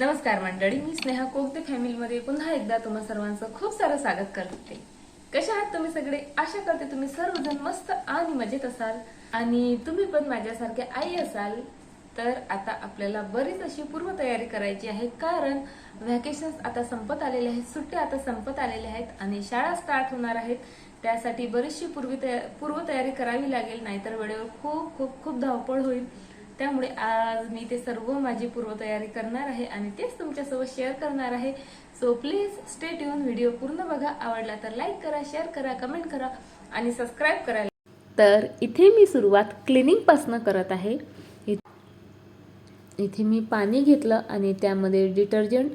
नमस्कार मंडळी मी स्नेहा कोकते फॅमिलीमध्ये पुन्हा एकदा तुम्हा सर्वांचं खूप सारं स्वागत करते. कशा आहात तुम्ही सगळे? आशा करते तुम्ही सर्वजण मस्त आणि मजेत असाल. आणि तुम्ही पण माझ्यासारखे आई असाल तर आता आपल्याला बरीच अशी पूर्वतयारी करायची आहे कारण व्हॅकेशन आता संपत आलेले आहेत सुट्ट्या आता संपत आलेल्या आहेत आणि शाळा स्टार्ट होणार आहेत. त्यासाठी बरीचशी पूर्वी पूर्वतयारी करावी लागेल नाहीतर वेळेवर खूप खूप खूप धावपळ होईल. त्यामुळे आज मी ते सर्व माझी पूर्वतयारी करणार आहे आणि तेच तुमच्यासोबत शेअर करणार आहे. So please stay tune video पूर्ण बघा. आवडला तर लाईक करा शेअर करा कमेंट करा आणि सबस्क्राईब करा तर इथे मी सुरुवात क्लिनिंगपासनं करत आहे. इथे मी पाणी घेतलं आणि त्यामध्ये डिटर्जंट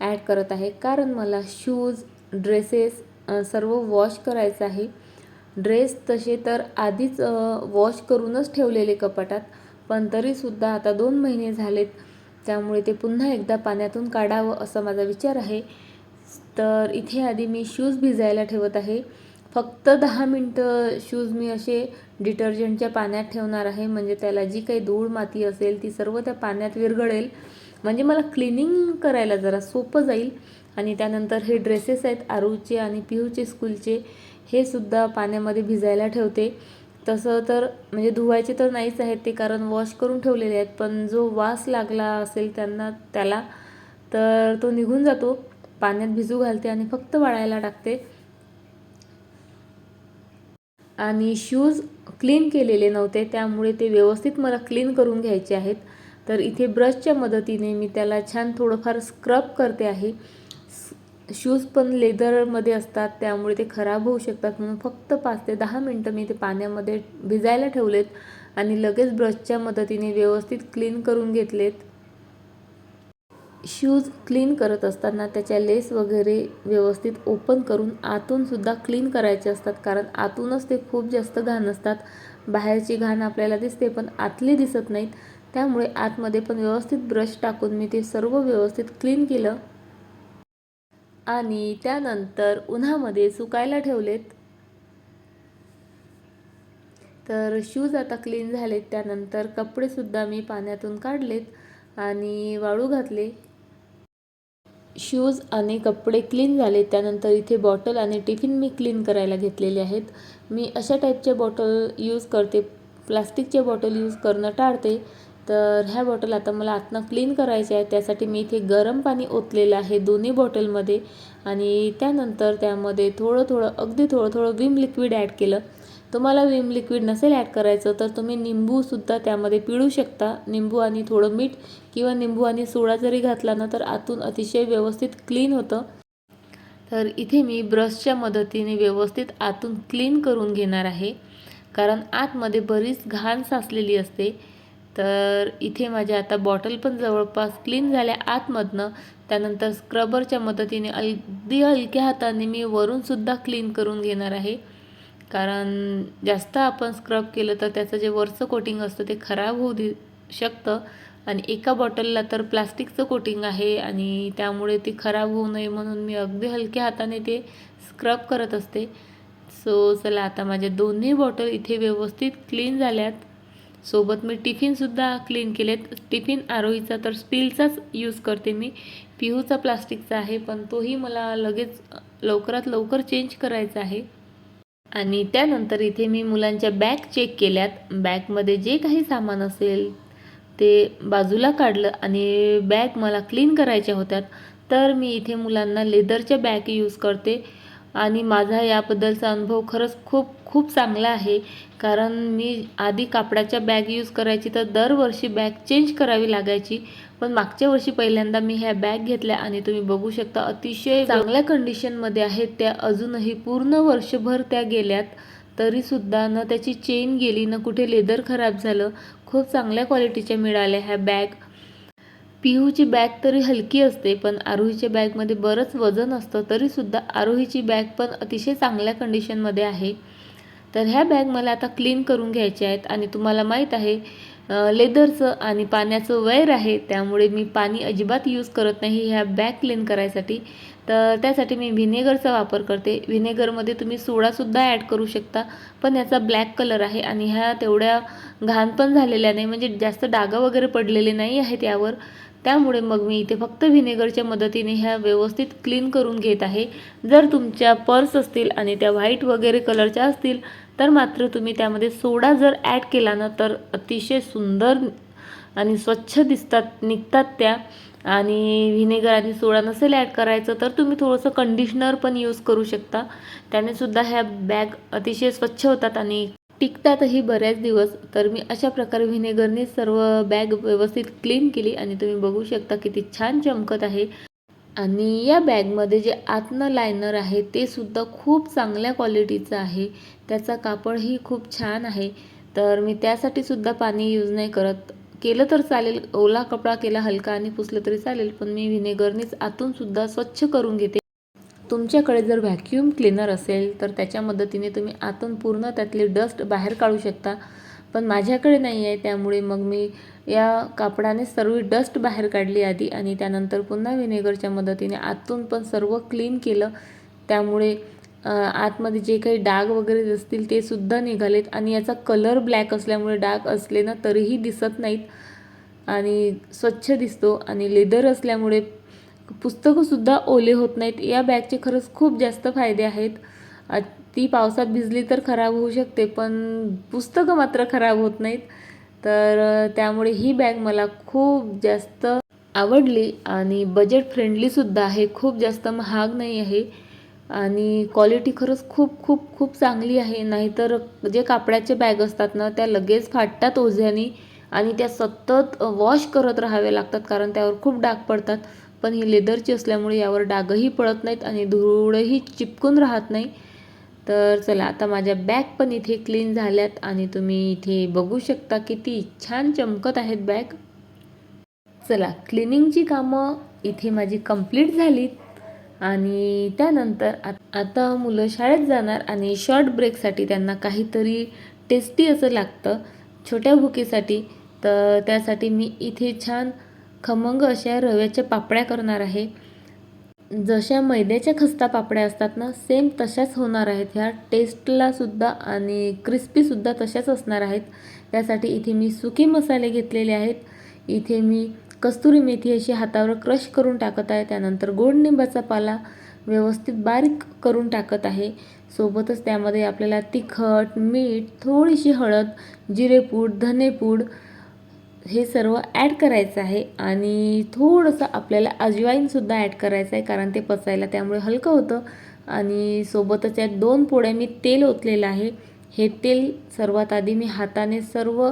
ॲड करत आहे. कारण मला शूज ड्रेसेस सर्व वॉश करायचं आहे. ड्रेस तसे तर आधीच वॉश करूनच ठेवलेले कपाटात. पण तरीसुद्धा आता दोन महिने झालेत. त्यामुळे ते पुन्हा एकदा पाण्यातून काढावं असा माझा विचार आहे. तर इथे आधी मी शूज भिजायला ठेवत आहे. फक्त दहा मिनटं शूज मी असे डिटर्जंटच्या पाण्यात ठेवणार आहे. म्हणजे त्याला जी काही धूळ माती असेल ती सर्व त्या पाण्यात विरघळेल. म्हणजे मला क्लिनिंग करायला जरा सोपं जाईल. आणि त्यानंतर हे ड्रेसेस आहेत आरूचे आणि पिहूचे स्कूलचे हे सुद्धा पाण्यामध्ये भिजायला ठेवते. तसं तर म्हणजे धुवायचे तर नाहीच आहेत ते कारण वॉश करून ठेवलेले आहेत. पण जो वास लागला असेल त्यांना त्याला तर तो निघून जातो. पाण्यात भिजू घालते आणि फक्त वाळायला टाकते. आणि शूज क्लीन केलेले नव्हते त्यामुळे ते व्यवस्थित मला क्लीन करून घ्यायचे आहेत. तर इथे ब्रशच्या मदतीने मी त्याला छान थोडंफार स्क्रब करते आहे. शूज पण लेदरमध्ये असतात त्यामुळे ते खराब होऊ शकतात. म्हणून फक्त पाच ते दहा मिनटं मी ते पाण्यामध्ये भिजायला ठेवलेत आणि लगेच ब्रशच्या मदतीने व्यवस्थित क्लीन करून घेतलेत. शूज क्लीन करत असताना त्याच्या लेस वगैरे व्यवस्थित ओपन करून आतूनसुद्धा क्लीन करायचे असतात कारण आतूनच ते खूप जास्त घाण असतात. बाहेरची घाण आपल्याला दिसते पण आतली दिसत नाहीत. त्यामुळे आतमध्ये पण व्यवस्थित ब्रश टाकून मी ते सर्व व्यवस्थित क्लीन केलं. आणि त्यानंतर उन्हामध्ये सुकायला ठेवलेत. तर शूज आता क्लीन झालेत त्यानंतर कपडेसुद्धा मी पाण्यातून काढलेत आणि वाळू घातले. शूज आणि कपडे क्लीन झाले त्यानंतर इथे बॉटल आणि टिफिन मी क्लीन करायला घेतलेले आहेत. मी अशा टाईपचे बॉटल यूज करते प्लास्टिकचे बॉटल यूज करणं टाळते. तर ह्या बॉटल आता मला आतनं क्लीन करायच्या आहे. त्यासाठी मी इथे गरम पाणी ओतलेलं आहे दोन्ही बॉटलमध्ये. आणि त्यानंतर त्यामध्ये थोडं थोडं अगदी थोडं थोडं विम लिक्विड ॲड केलं. तुम्हाला विम लिक्विड नसेल ॲड करायचं तर तुम्ही निंबूसुद्धा त्यामध्ये पिळू शकता. निंबू आणि थोडं मीठ किंवा निंबू आणि सोडा जरी घातला ना तर आतून अतिशय व्यवस्थित क्लीन होतं. तर इथे मी ब्रशच्या मदतीने व्यवस्थित आतून क्लीन करून घेणार आहे. कारण आतमध्ये बरीच घाण साचलेली असते. तर इथे माझ्या आता बॉटल पण जवळपास क्लीन झाल्या आतमधनं. त्यानंतर स्क्रबरच्या मदतीने अगदी हलक्या हाताने मी वरूनसुद्धा क्लीन करून घेणार आहे. कारण जास्त आपण स्क्रब केलं तर त्याचं जे वरचं कोटिंग असतं ते खराब होऊ दे शकतं. आणि एका बॉटलला तर प्लास्टिकचं कोटिंग आहे आणि त्यामुळे ती खराब होऊ नये म्हणून मी अगदी हलक्या हाताने ते स्क्रब करत असते. सो चला आता माझ्या दोन्ही बॉटल इथे व्यवस्थित क्लीन झाल्यात. सोबत मी टिफिनसुद्धा क्लीन केलेत. टिफिन आरोहीचा तर स्टीलचाच यूज करते मी. पिहूचा प्लास्टिकचा आहे पण तोही मला लगेच लवकरात लवकर चेंज करायचा आहे. आणि त्यानंतर इथे मी मुलांच्या बॅग चेक केल्यात. बॅगमध्ये जे काही सामान असेल ते बाजूला काढलं आणि बॅग मला क्लीन करायच्या होत्यात. तर मी इथे मुलांना लेदरच्या बॅग यूज करते. आणि माझा याबद्दलचा अनुभव खरंच खूप खूप चांगला आहे. कारण मी आधी कापडाच्या बॅग यूज करायची तर दरवर्षी बॅग चेंज करावी लागायची. पण मागच्या वर्षी पहिल्यांदा मी ह्या बॅग घेतल्या आणि तुम्ही बघू शकता अतिशय चांगल्या कंडिशनमध्ये आहेत त्या. अजूनही पूर्ण वर्षभर त्या गेल्यात. तरीसुद्धा न त्याची चेन गेली न कुठे लेदर खराब झालं. खूप चांगल्या क्वालिटीच्या मिळाल्या ह्या बॅग पिहूची बॅग तरी हलकी असते पण आरोहीच्या बॅगमध्ये बरंच वजन असतं तरीसुद्धा आरोहीची बॅग पण अतिशय चांगल्या कंडिशनमध्ये आहे. तर ह्या बॅग मला आता क्लीन करून घ्यायच्या आहेत आणि तुम्हाला माहीत आहे लेदरचं आणि पाण्याचं वैर आहे त्यामुळे मी पाणी अजिबात यूज करत नाही ह्या बॅग क्लीन करायसाठी. तर त्यासाठी मी व्हिनेगरचा वापर करते. व्हिनेगरमध्ये तुम्ही सोडासुद्धा ॲड करू शकता पण याचा ब्लॅक कलर आहे आणि ह्या तेवढ्या घाण पण झालेल्या नाही म्हणजे जास्त डागं वगैरे पडलेले नाही आहेत यावर. त्यामुळे मग मी इथे फक्त व्हिनेगरच्या मदतीने ह्या व्यवस्थित क्लीन करून घेत आहे. जर तुमच्या पर्स असतील आणि त्या व्हाईट वगैरे कलरच्या असतील तर मात्र तुम्ही त्यामध्ये सोडा जर ॲड केला ना तर अतिशय सुंदर आणि स्वच्छ दिसतात निघतात त्या. आणि व्हिनेगर आणि सोडा नसेल ॲड करायचं तर तुम्ही थोडंसं कंडिशनर पण यूज करू शकता. त्याने सुद्धा ह्या बॅग अतिशय स्वच्छ होतात आणि टिकतातही बऱ्याच दिवस. तर मी अशा प्रकारे व्हिनेगरने सर्व बॅग व्यवस्थित क्लीन केली आणि तुम्ही बघू शकता किती छान चमकत आहे. आणि या बॅगमध्ये जे आतनं लायनर आहे ते सुद्धा खूप चांगल्या क्वालिटीचं आहे. त्याचा कापडही खूप छान आहे. तर मी त्यासाठी सुद्धा पाणी यूज नाही करत. केलं तर चालेल. ओला कपडा केला हलका आणि पुसलं तरी चालेल पण मी व्हिनेगरनेच आतून सुद्धा स्वच्छ करून घेते. तुमच्याकडे जर व्हॅक्यूम क्लीनर असेल तर त्याच्या मदतीने तुम्ही आतून पूर्ण त्यातले डस्ट बाहेर काढू शकता. पण माझ्याकडे नाही आहे त्यामुळे मग मी या कापडाने सर्व डस्ट बाहेर काढली आधी आणि त्यानंतर पुन्हा व्हिनेगरच्या मदतीने आतून पण सर्व क्लीन केलं. त्यामुळे आतमध्ये जे काही डाग वगैरे असतील ते सुद्धा निघालेत. आणि याचा कलर ब्लॅक असल्यामुळे डाग असले ना तरीही दिसत नाहीत. आणि स्वच्छ दिसतो. आणि लेदर असल्यामुळे पुस्तकंसुद्धा ओले होत नाहीत. या बॅगचे खरंच खूप जास्त फायदे आहेत. ती पावसात भिजली तर खराब होऊ शकते पण पुस्तकं मात्र खराब होत नाहीत. तर त्यामुळे ही बॅग मला खूप जास्त आवडली. आणि बजेट फ्रेंडलीसुद्धा आहे. खूप जास्त महाग नाही आहे. आणि क्वालिटी खरंच खूप खूप खूप चांगली आहे. नाहीतर जे कापडाचे बॅग असतात ना त्या लगेच फाटतात ओझ्यानी आणि त्या सतत वॉश करत राहाव्या लागतात कारण त्यावर खूप डाग पडतात. पण ही लेदरची असल्यामुळे यावर डागही पडत नाहीत आणि धूळही चिपकून राहत नाही. तर चला आता माझ्या बॅग पण इथे क्लीन झाल्यात आणि तुम्ही इथे बघू शकता किती छान चमकत आहेत बॅग चला क्लिनिंगची कामं इथे माझी कंप्लीट झालीत. आणि त्यानंतर आता मुलं शाळेत जाणार आणि शॉर्ट ब्रेकसाठी त्यांना काहीतरी टेस्टी असं लागतं छोट्या भुकेसाठी. तर त्यासाठी मी इथे छान खमंग अशा रव्याच्या पापड्या करणार आहे. जशा मैद्याच्या खस्ता पापड्या असतात ना सेम तशाच होणार आहेत. ह्या टेस्टलासुद्धा आणि क्रिस्पीसुद्धा तशाच असणार आहेत. त्यासाठी इथे मी सुके मसाले घेतलेले आहेत. इथे मी कस्तुरी मेथी अशी हातावर क्रश करून टाकत आहे. त्यानंतर गोड निंबाचा पाला व्यवस्थित बारीक करून टाकत आहे. सोबतच त्यामध्ये आपल्याला तिखट मीठ थोडीशी हळद जिरेपूड धनेपूड हे सर्व ॲड करायचं आहे. आणि थोडंसं आपल्याला अजवाईनसुद्धा ॲड करायचं आहे कारण ते पचायला त्यामुळे हलकं होतं. आणि सोबतच यात दोन पोळ्या मी तेल ओतलेलं आहे. हे तेल सर्वात आधी मी हाताने सर्व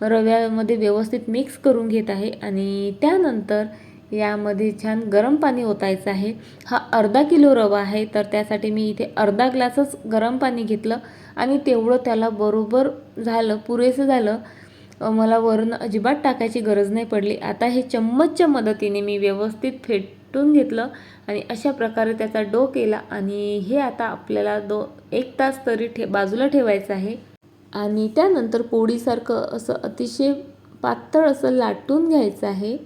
रव्यामध्ये व्यवस्थित मिक्स करून घेत आहे आणि त्यानंतर यामध्ये छान गरम पाणी ओतायचं आहे. हा अर्धा किलो रवा आहे तर त्यासाठी मी इथे अर्धा ग्लासच गरम पाणी घेतलं आणि तेवढं त्याला बरोबर झालं पुरेसं झालं. मला वरून अजिबात टाकायची गरज नाही पडली. आता हे चम्मचच्या मदतीने मी व्यवस्थित फेटून घेतलं आणि अशा प्रकारे त्याचा डो केला आणि हे आता आपल्याला दो एक तास तरी ठे बाजूला ठेवायचं आहे. आणि त्यानंतर पोळीसारखं असं अतिशय पातळ असं लाटून घ्यायचं आहे.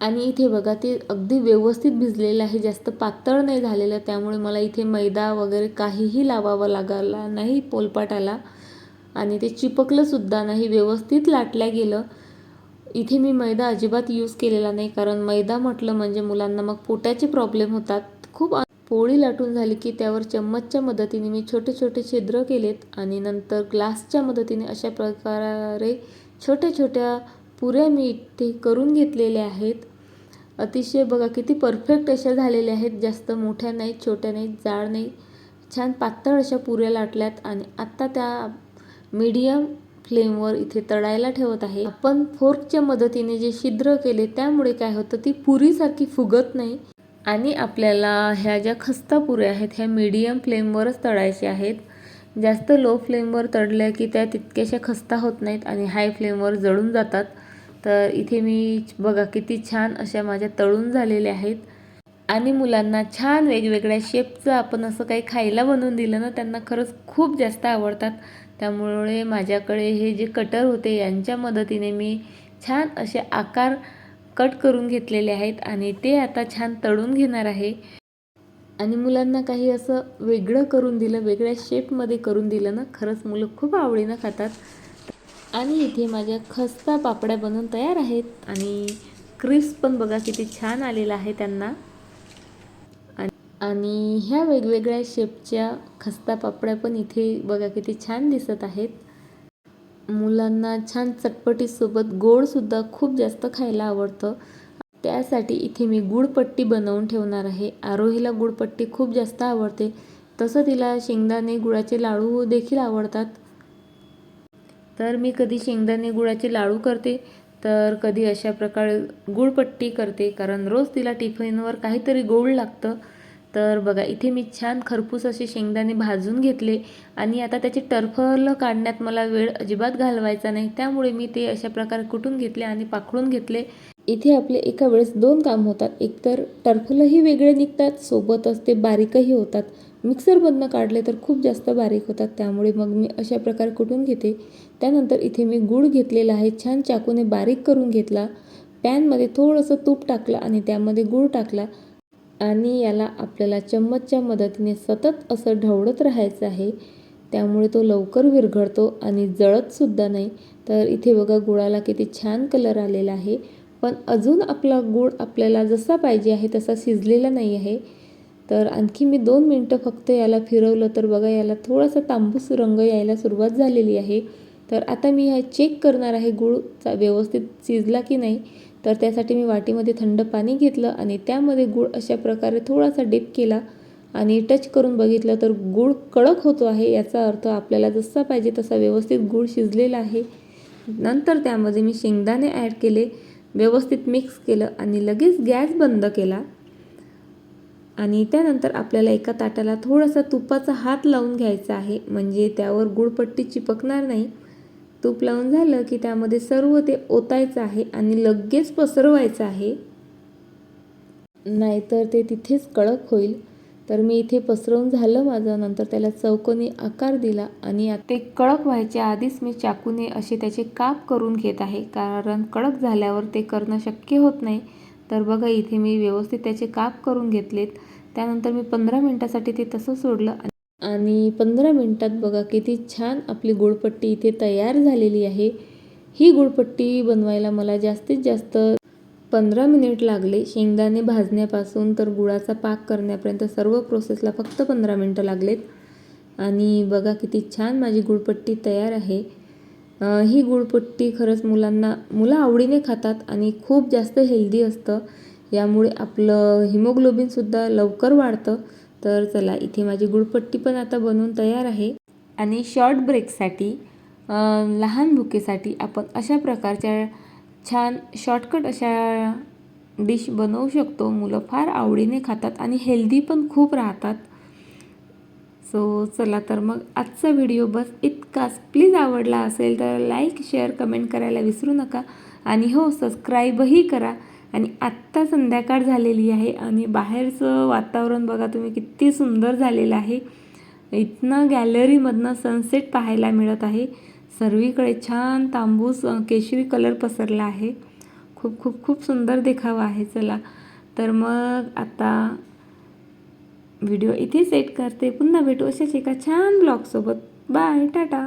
आणि इथे बघा ते अगदी व्यवस्थित भिजलेलं आहे. जास्त पातळ नाही झालेलं. त्यामुळे मला इथे मैदा वगैरे काहीही लावावं लागला नाही पोलपाटाला. आणि ते चिपकलंसुद्धा नाही. व्यवस्थित लाटल्या गेलं. इथे मी मैदा अजिबात यूज केलेला नाही. कारण मैदा म्हटलं म्हणजे मुलांना मग पोटाचे प्रॉब्लेम होतात. खूप पोळी लाटून झाली की त्यावर चम्मचच्या मदतीने मी छोटे छोटे छिद्र केलेत आणि नंतर ग्लासच्या मदतीने अशा प्रकारे छोट्या छोट्या पुऱ्या मी इथे करून घेतलेल्या आहेत. अतिशय बघा किती परफेक्ट अशा झालेल्या आहेत. जास्त मोठ्या नाहीत छोट्या नाहीत जाड नाही छान पातळ अशा पुऱ्या लाटल्यात आणि आत्ता त्या मीडियम फ्लेमवर इथे तळायला ठेवत आहे. आपण फोर्कच्या मदतीने जे छिद्र केले त्यामुळे काय होतं ती पुरीसारखी फुगत नाही. आणि आपल्याला ह्या ज्या खस्ता पुऱ्या आहेत ह्या मीडियम फ्लेमवरच तळायच्या आहेत. जास्त लो फ्लेमवर तळल्या की त्या तितक्याशा खस्ता होत नाहीत आणि हाय फ्लेमवर जळून जातात. तर इथे मी बघा किती छान अशा माझ्या तळून झालेल्या आहेत. आणि मुलांना छान वेगवेगळ्या शेपचं आपण असं काही खायला बनवून दिलं ना त्यांना खरंच खूप जास्त आवडतात. त्यामुळे माझ्याकडे हे जे कटर होते यांच्या मदतीने मी छान असे आकार कट करून घेतलेले आहेत आणि ते आता छान तळून घेणार आहे. आणि मुलांना काही असं वेगळं करून दिलं वेगळ्या शेपमध्ये करून दिलं ना खरंच मुलं खूप आवडीनं खातात. आणि इथे माझ्या खस्ता पापड्या बनवून तयार आहेत आणि क्रिस्प पण बघा किती छान आलेला आहे त्यांना. आणि- आणि ह्या वेगवेगळ्या शेपच्या खस्ता पापड्या पण इथे बघा किती छान दिसत आहेत. मुलांना छान चटपटीसोबत गोडसुद्धा खूप जास्त खायला आवडतं. त्यासाठी इथे मी गुळपट्टी बनवून ठेवणार आहे. आरोहीला गुळपट्टी खूप जास्त आवडते. तसं तिला शेंगदाणे गुळाचे लाडू देखील आवडतात. तर मी कधी शेंगदाणे गुळाचे लाडू करते तर कधी अशा प्रकारे गुळपट्टी करते. कारण रोज तिला टिफिनवर काहीतरी गोड लागतं. तर बघा इथे मी छान खरपूस असे शेंगदाणे भाजून घेतले आणि आता त्याचे टरफल काढण्यात मला वेळ अजिबात घालवायचा नाही. त्यामुळे मी ते अशा प्रकारे कुटून घेतले आणि पाखडून घेतले. इथे आपले एका वेळेस दोन काम होतात. एकतर टरफलही वेगळे निघतात सोबतच ते बारीकही होतात. मिक्सरमधनं काढले तर खूप जास्त बारीक होतात त्यामुळे मग मी अशा प्रकारे कुटून घेते. त्यानंतर इथे मी गूळ घेतलेला आहे छान चाकूने बारीक करून घेतला. पॅनमध्ये थोडंसं तूप टाकलं आणि त्यामध्ये गूळ टाकला. आणि याला आपल्याला चम्मचच्या मदतीने सतत असं ढवळत राहायचं आहे. त्यामुळे तो लवकर विरघळतो आणि जळतसुद्धा नाही. तर इथे बघा गुळाला किती छान कलर आलेला आहे. पण अजून आपला गूळ आपल्याला जसा पाहिजे आहे तसा शिजलेला नाही आहे. तर आणखी मी दोन मिनटं फक्त याला फिरवलं तर बघा याला थोडासा तांबूस रंग यायला सुरुवात झालेली आहे. तर आता मी हा चेक करणार आहे गूळ चा व्यवस्थित शिजला की नाही? तर त्यासाठी मी वाटीमध्ये थंड पाणी घेतलं आणि त्यामध्ये गूळ अशा प्रकारे थोडासा डिप केला आणि टच करून बघितलं तर गूळ कडक होतो आहे याचा अर्थ आपल्याला जसा पाहिजे तसा व्यवस्थित गूळ शिजलेला आहे. नंतर त्यामध्ये मी शेंगदाणे ॲड केले व्यवस्थित मिक्स केलं आणि लगेच गॅस बंद केला. आणि त्यानंतर आपल्याला एका ताटाला थोडासा तुपाचा हात लावून घ्यायचा आहे म्हणजे त्यावर गुळपट्टी चिपकणार नाही. तूप लावून झालं की त्यामध्ये सर्व ते ओतायचं आहे आणि लगेच पसरवायचं आहे. नाहीतर ते तिथेच कडक होईल. तर मी इथे पसरवून झालं माझं नंतर त्याला चौकोनी आकार दिला आणि ते कडक व्हायच्या आधीच मी चाकूने असे त्याचे काप करून घेत आहे. कारण कडक झाल्यावर ते करणं शक्य होत नाही. तर बघा इथे मी व्यवस्थित त्याचे काप करून घेतलेत. त्यानंतर मी पंधरा मिनटासाठी ते तसं सोडलं आणि पंधरा मिनटात बघा किती छान आपली गुळपट्टी इथे तयार झालेली आहे. ही गुळपट्टी बनवायला मला जास्तीत जास्त पंधरा मिनिट लागले. शेंगदाणे भाजण्यापासून तर गुळाचा पाक करण्यापर्यंत सर्व प्रोसेसला फक्त पंधरा मिनटं लागलेत. आणि बघा किती छान माझी गुळपट्टी तयार आहे. ही गुळपट्टी खरंच मुलांना मुलं आवडीने खातात आणि खूप जास्त हेल्दी असतं. यामुळे आपलं हिमोग्लोबिनसुद्धा लवकर वाढतं. तर चला इथे माझी गुळपट्टी पण आता बनवून तयार आहे. आणि शॉर्ट ब्रेकसाठी लहान भुकेसाठी आपण अशा प्रकारच्या छान शॉर्टकट अशा डिश बनवू शकतो. मुलं फार आवडीने खातात आणि हेल्दी पण खूप राहतात. सो चला तर मग आजचा व्हिडिओ बस इतकाच. प्लीज आवडला असेल तर लाईक शेअर कमेंट करायला विसरू नका. आणि हो सबस्क्राईबही करा. आणि आत्ता संध्याकाळ झालेली आहे आणि बाहेरचं वातावरण बघा तुम्ही किती सुंदर झालेलं आहे. इथनं गॅलरीमधनं सनसेट पाहायला मिळत आहे. सर्वीकडे छान तांबूस केशरी कलर पसरला आहे. खूप खूप खूप सुंदर देखावा आहे. चला तर मग आता व्हिडिओ इथे सेट करते. पुन्हा भेटू अशाच एका छान ब्लॉगसोबत बाय टाटा